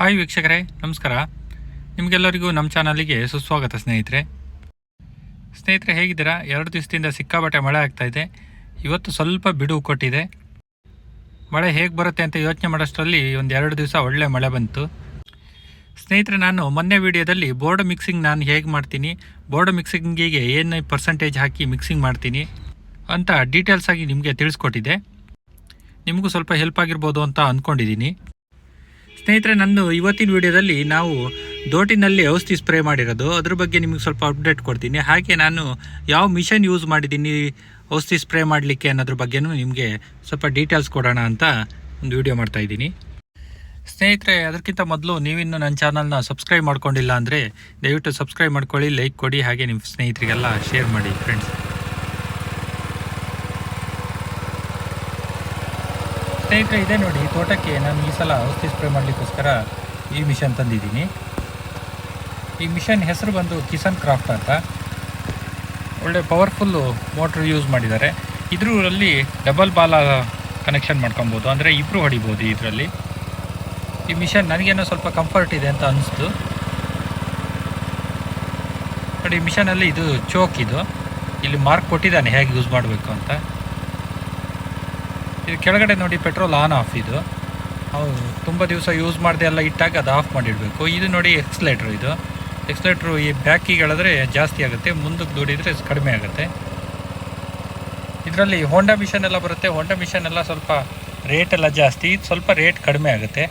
Hi ವೀಕ್ಷಕರೇ, ನಮಸ್ಕಾರ. ನಿಮಗೆಲ್ಲರಿಗೂ ನಮ್ಮ ಚಾನಲಿಗೆ ಸುಸ್ವಾಗತ ಸ್ನೇಹಿತರೆ. ಸ್ನೇಹಿತರೆ, ಹೇಗಿದ್ದೀರಾ? ಎರಡು ದಿವಸದಿಂದ ಸಿಕ್ಕಾಬಟ್ಟೆ ಮಳೆ ಆಗ್ತಾ ಇದೆ. ಇವತ್ತು ಸ್ವಲ್ಪ ಬಿಡುವು ಕೊಟ್ಟಿದೆ. ಮಳೆ ಹೇಗೆ ಬರುತ್ತೆ ಅಂತ ಯೋಚನೆ ಮಾಡೋಷ್ಟರಲ್ಲಿ ಒಂದು ಎರಡು ದಿವಸ ಒಳ್ಳೆ ಮಳೆ ಬಂತು. ಸ್ನೇಹಿತರೆ, ನಾನು ಮೊನ್ನೆ ವಿಡಿಯೋದಲ್ಲಿ ಬೋರ್ಡ್ ಮಿಕ್ಸಿಂಗ್ ನಾನು ಹೇಗೆ ಮಾಡ್ತೀನಿ, ಬೋರ್ಡ್ ಮಿಕ್ಸಿಂಗಿಗೆ ಏನು ಪರ್ಸೆಂಟೇಜ್ ಹಾಕಿ ಮಿಕ್ಸಿಂಗ್ ಮಾಡ್ತೀನಿ ಅಂತ ಡೀಟೇಲ್ಸ್ ಆಗಿ ನಿಮಗೆ ತಿಳಿಸ್ಕೊಟ್ಟಿದೆ ನಿಮಗೂ ಸ್ವಲ್ಪ ಹೆಲ್ಪ್ ಆಗಿರ್ಬೋದು ಅಂತ ಅಂದ್ಕೊಂಡಿದ್ದೀನಿ ಸ್ನೇಹಿತರೆ, ನಂದು ಇವತ್ತಿನ ವಿಡಿಯೋದಲ್ಲಿ ನಾವು ದೋಟಿನಲ್ಲಿ ಔಷಧಿ ಸ್ಪ್ರೇ ಮಾಡಿರೋದು. ಅದ್ರ ಬಗ್ಗೆ ನಿಮಗೆ ಸ್ವಲ್ಪ ಅಪ್ಡೇಟ್ ಕೊಡ್ತೀನಿ. ಹಾಗೆ ನಾನು ಯಾವ ಮಿಷನ್ ಯೂಸ್ ಮಾಡಿದ್ದೀನಿ, ಔಷಧಿ ಸ್ಪ್ರೇ ಮಾಡಲಿಕ್ಕೆ ಅನ್ನೋದ್ರ ಬಗ್ಗೆನೂ ನಿಮಗೆ ಸ್ವಲ್ಪ ಡೀಟೇಲ್ಸ್ ಕೊಡೋಣ ಅಂತ ಒಂದು ವಿಡಿಯೋ ಮಾಡ್ತಾ ಇದ್ದೀನಿ. ಸ್ನೇಹಿತರೆ, ಅದಕ್ಕಿಂತ ಮೊದಲು ನೀವಿನ್ನು ನನ್ನ ಚಾನಲ್ನ ಸಬ್ಸ್ಕ್ರೈಬ್ ಮಾಡ್ಕೊಂಡಿಲ್ಲ ಅಂದರೆ ದಯವಿಟ್ಟು ಸಬ್ಸ್ಕ್ರೈಬ್ ಮಾಡ್ಕೊಳ್ಳಿ ಲೈಕ್ ಕೊಡಿ, ಹಾಗೆ ನಿಮ್ಮ ಸ್ನೇಹಿತರಿಗೆಲ್ಲ ಶೇರ್ ಮಾಡಿ ಫ್ರೆಂಡ್ಸ್ ಸ್ನೇಹಿತರೆ ಇದೆ ನೋಡಿ ತೋಟಕ್ಕೆ ನಾನು ಈ ಸಲ ಔಷಧಿ ಸ್ಪ್ರೇ ಮಾಡಲಿಕ್ಕೋಸ್ಕರ ಈ ಮಿಷನ್ ತಂದಿದ್ದೀನಿ. ಈ ಮಿಷನ್ ಹೆಸರು ಬಂದು ಕಿಸನ್ ಕ್ರಾಫ್ಟ್ ಅಂತ. ಒಳ್ಳೆ ಪವರ್ಫುಲ್ಲು ಮೋಟ್ರ್ ಯೂಸ್ ಮಾಡಿದ್ದಾರೆ. ಇದರಲ್ಲಿ ಡಬಲ್ ಬಾಲ ಕನೆಕ್ಷನ್ ಮಾಡ್ಕೊಬೋದು, ಅಂದರೆ ಇಬ್ಬರು ಹೊಡಿಬೋದು ಇದರಲ್ಲಿ. ಈ ಮಿಷನ್ ನನಗೇನೋ ಸ್ವಲ್ಪ ಕಂಫರ್ಟ್ ಇದೆ ಅಂತ ಅನಿಸ್ತು. ನೋಡಿ ಮಿಷನಲ್ಲಿ ಇದು ಚೋಕ್ ಇದು. ಇಲ್ಲಿ ಮಾರ್ಕ್ ಕೊಟ್ಟಿದ್ದಾನೆ, ಹೇಗೆ ಯೂಸ್ ಮಾಡಬೇಕು ಅಂತ. ಇದು ಕೆಳಗಡೆ ನೋಡಿ ಪೆಟ್ರೋಲ್ ಆನ್ ಆಫ್ ಇದು. ಹೌದು, ತುಂಬ ದಿವಸ ಯೂಸ್ ಮಾಡದೆ ಎಲ್ಲ ಇಟ್ಟಾಗ ಅದು ಆಫ್ ಮಾಡಿಡಬೇಕು. ಇದು ನೋಡಿ ಎಕ್ಸ್ಲೇಟ್ರು ಇದು. ಎಕ್ಸ್ಲೇಟ್ರು ಈ ಬ್ಯಾಕಿಗೆ ಎಳೆದ್ರೆ ಜಾಸ್ತಿ ಆಗುತ್ತೆ, ಮುಂದಕ್ಕೆ ದುಡಿದರೆ ಕಡಿಮೆ ಆಗುತ್ತೆ. ಇದರಲ್ಲಿ ಹೋಂಡಾ ಮಿಷನ್ ಎಲ್ಲ ಬರುತ್ತೆ. ಹೋಂಡಾ ಮಿಷನ್ ಎಲ್ಲ ಸ್ವಲ್ಪ ರೇಟ್ ಎಲ್ಲ ಜಾಸ್ತಿ, ಇದು ಸ್ವಲ್ಪ ರೇಟ್ ಕಡಿಮೆ ಆಗುತ್ತೆ.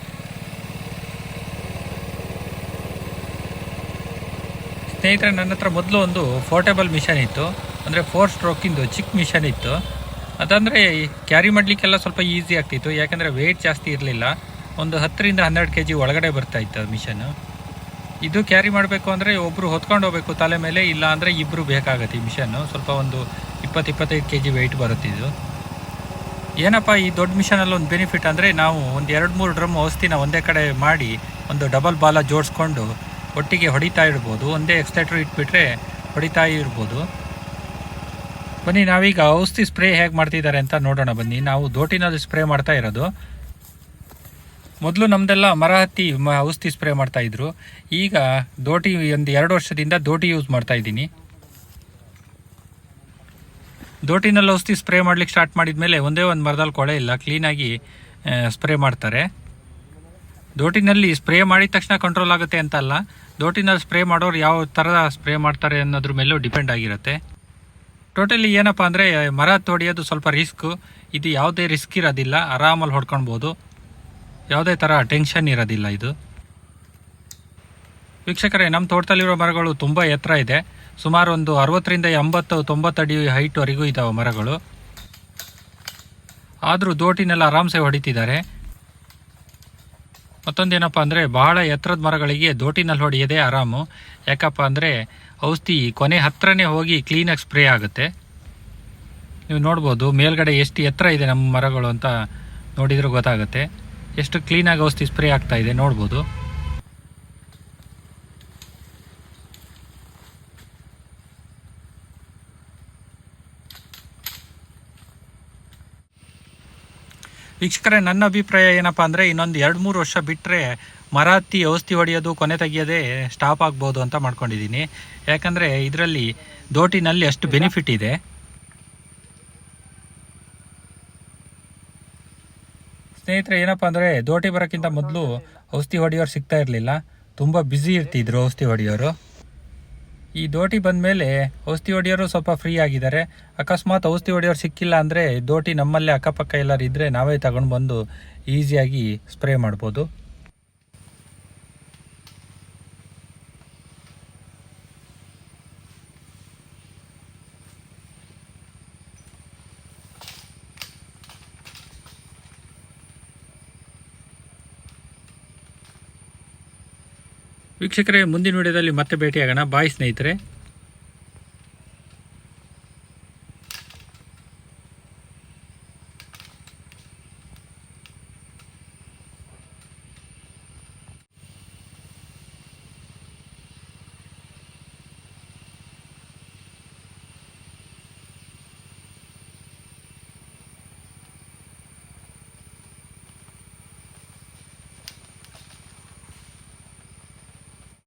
ಸ್ನೇಹಿತರೆ, ನನ್ನ ಹತ್ರ ಮೊದಲು ಒಂದು ಫೋರ್ಟೇಬಲ್ ಮಿಷನ್ ಇತ್ತು. ಅಂದರೆ ಫೋರ್ ಸ್ಟ್ರೋಕಿಂದು ಚಿಕ್ಕ ಮಿಷನ್ ಇತ್ತು. ಅದಂದರೆ ಕ್ಯಾರಿ ಮಾಡಲಿಕ್ಕೆಲ್ಲ ಸ್ವಲ್ಪ ಈಸಿ ಆಗ್ತಿತ್ತು. ಯಾಕಂದರೆ ವೆಯ್ಟ್ ಜಾಸ್ತಿ ಇರಲಿಲ್ಲ. ಒಂದು ಹತ್ತರಿಂದ ಹನ್ನೆರಡು ಕೆ ಜಿ ಒಳಗಡೆ ಬರ್ತಾ ಇತ್ತು ಮಿಷನ್. ಇದು ಕ್ಯಾರಿ ಮಾಡಬೇಕು ಅಂದರೆ ಒಬ್ಬರು ಹೊತ್ಕೊಂಡು ಹೋಗಬೇಕು ತಲೆ ಮೇಲೆ, ಇಲ್ಲ ಅಂದರೆ ಇಬ್ಬರು ಬೇಕಾಗತ್ತೆ ಈ ಮಿಷನ್ನು ಸ್ವಲ್ಪ ಒಂದು ಇಪ್ಪತ್ತು ಇಪ್ಪತ್ತೈದು ಕೆ ಜಿ ವೆಯ್ಟ್ ಬರುತ್ತಿದ್ದು ಏನಪ್ಪ, ಈ ದೊಡ್ಡ ಮಿಷನಲ್ಲಿ ಒಂದು ಬೆನಿಫಿಟ್ ಅಂದರೆ ನಾವು ಒಂದು ಎರಡು ಮೂರು ಡ್ರಮ್ ಔಷಧಿನ ಒಂದೇ ಕಡೆ ಮಾಡಿ ಒಂದು ಡಬಲ್ ಬಾಲ ಜೋಡಿಸ್ಕೊಂಡು ಒಟ್ಟಿಗೆ ಹೊಡಿತಾ ಇರ್ಬೋದು. ಒಂದೇ ಎಕ್ಸ್ಲೇಟ್ರ್ ಇಟ್ಬಿಟ್ರೆ ಹೊಡಿತಾ ಇರ್ಬೋದು. ಬನ್ನಿ, ನಾವೀಗ ಔಷಧಿ ಸ್ಪ್ರೇ ಹೇಗೆ ಮಾಡ್ತಿದ್ದಾರೆ ಅಂತ ನೋಡೋಣ ಬನ್ನಿ. ನಾವು ದೋಟಿನಲ್ಲಿ ಸ್ಪ್ರೇ ಮಾಡ್ತಾ ಇರೋದು. ಮೊದಲು ನಮ್ಮದೆಲ್ಲ ಮರ ಹತ್ತಿ ಔಷಧಿ ಸ್ಪ್ರೇ ಮಾಡ್ತಾ ಇದ್ರು. ಈಗ ದೋಟಿ ಒಂದು ಎರಡು ವರ್ಷದಿಂದ ದೋಟಿ ಯೂಸ್ ಮಾಡ್ತಾ ಇದ್ದೀನಿ. ದೋಟಿನಲ್ಲಿ ಔಷಧಿ ಸ್ಪ್ರೇ ಮಾಡ್ಲಿಕ್ಕೆ ಸ್ಟಾರ್ಟ್ ಮಾಡಿದ್ಮೇಲೆ ಒಂದೇ ಒಂದು ಮರದಲ್ಲಿ ಕೊಳೆ ಇಲ್ಲ. ಕ್ಲೀನಾಗಿ ಸ್ಪ್ರೇ ಮಾಡ್ತಾರೆ. ದೋಟಿನಲ್ಲಿ ಸ್ಪ್ರೇ ಮಾಡಿದ ತಕ್ಷಣ ಕಂಟ್ರೋಲ್ ಆಗುತ್ತೆ ಅಂತ ಅಲ್ಲ. ದೋಟಿನಲ್ಲಿ ಸ್ಪ್ರೇ ಮಾಡೋರು ಯಾವ ಥರದ ಸ್ಪ್ರೇ ಮಾಡ್ತಾರೆ ಅನ್ನೋದ್ರ ಮೇಲೂ ಡಿಪೆಂಡ್ ಆಗಿರುತ್ತೆ. ಟೋಟಲಿ ಏನಪ್ಪ ಅಂದರೆ, ಮರ ತೊಡಿಯೋದು ಸ್ವಲ್ಪ ರಿಸ್ಕು ಇದು ಯಾವುದೇ ರಿಸ್ಕ್ ಇರೋದಿಲ್ಲ. ಆರಾಮಲ್ಲಿ ಹೊಡ್ಕೊಳ್ಬೋದು ಯಾವುದೇ ಥರ ಟೆನ್ಷನ್ ಇರೋದಿಲ್ಲ ಇದು. ವೀಕ್ಷಕರೇ ನಮ್ಮ ತೋಟದಲ್ಲಿರೋ ಮರಗಳು ತುಂಬ ಎತ್ತರ ಇದೆ. ಸುಮಾರು ಒಂದು ಅರವತ್ತರಿಂದ ಎಂಬತ್ತು, ತೊಂಬತ್ತು ಅಡಿ ಹೈಟ್ವರೆಗೂ ಇದ್ದಾವೆ ಮರಗಳು. ಆದರೂ ದೋಟಿನೆಲ್ಲ ಆರಾಮ್ಸೆ ಹೊಡಿತಿದ್ದಾರೆ. ಮತ್ತೊಂದೇನಪ್ಪ ಅಂದರೆ ಬಹಳ ಎತ್ತರದ ಮರಗಳಿಗೆ ದೋಟಿನಲ್ಲಿ ಹೊಡೆಯೋದೇ ಆರಾಮು. ಯಾಕಪ್ಪ ಅಂದರೆ ಔಷಧಿ ಕೊನೆ ಹತ್ರನೇ ಹೋಗಿ ಕ್ಲೀನಾಗಿ ಸ್ಪ್ರೇ ಆಗುತ್ತೆ. ನೀವು ನೋಡ್ಬೋದು ಮೇಲ್ಗಡೆ ಎಷ್ಟು ಎತ್ತರ ಇದೆ ನಮ್ಮ ಮರಗಳು ಅಂತ ನೋಡಿದರೆ ಗೊತ್ತಾಗುತ್ತೆ. ಎಷ್ಟು ಕ್ಲೀನಾಗಿ ಔಷಧಿ ಸ್ಪ್ರೇ ಆಗ್ತಾ ಇದೆ ನೋಡ್ಬೋದು. ವೀಕ್ಷಕರೇ ನನ್ನ ಅಭಿಪ್ರಾಯ ಏನಪ್ಪ ಅಂದರೆ ಇನ್ನೊಂದು ಎರಡು ಮೂರು ವರ್ಷ ಬಿಟ್ಟರೆ ಮರಾತಿ ಔಷಧಿ ಹೊಡೆಯೋದು ಕೊನೆ ತೆಗೆಯೋದೇ ಸ್ಟಾಪ್ ಆಗ್ಬೋದು ಅಂತ ಮಾಡ್ಕೊಂಡಿದ್ದೀನಿ. ಯಾಕಂದರೆ ಇದರಲ್ಲಿ ದೋಟಿನಲ್ಲಿ ಅಷ್ಟು ಬೆನಿಫಿಟ್ ಇದೆ. ಸ್ನೇಹಿತರೆ ಏನಪ್ಪ ಅಂದರೆ ದೋಟಿ ಬರೋಕ್ಕಿಂತ ಮೊದಲು ಔಷಧಿ ಹೊಡೆಯೋರು ಸಿಗ್ತಾ ಇರಲಿಲ್ಲ. ತುಂಬ ಬ್ಯುಸಿ ಇರ್ತಿದ್ರು ಔಷಧಿ ಹೊಡೆಯೋರು. ಈ ದೋಟಿ ಬಂದ ಮೇಲೆ ಔಷಧಿ ಹೊಡೆಯೋರು ಸ್ವಲ್ಪ ಫ್ರೀ ಆಗಿದ್ದಾರೆ. ಅಕಸ್ಮಾತ್ ಔಷಧಿ ಹೊಡೆಯೋರು ಸಿಕ್ಕಿಲ್ಲ ಅಂದರೆ ದೋಟಿ ನಮ್ಮಲ್ಲೇ ಅಕ್ಕಪಕ್ಕ ಎಲ್ಲರೂ ಇದ್ದರೆ ನಾವೇ ತಗೊಂಡು ಬಂದು ಈಸಿಯಾಗಿ ಸ್ಪ್ರೇ ಮಾಡ್ಬೋದು. ವೀಕ್ಷಕರೇ ಮುಂದಿನ ವಿಡಿಯೋದಲ್ಲಿ ಮತ್ತೆ ಭೇಟಿಯಾಗೋಣ. ಬಾಯ್ ಸ್ನೇಹಿತರೆ.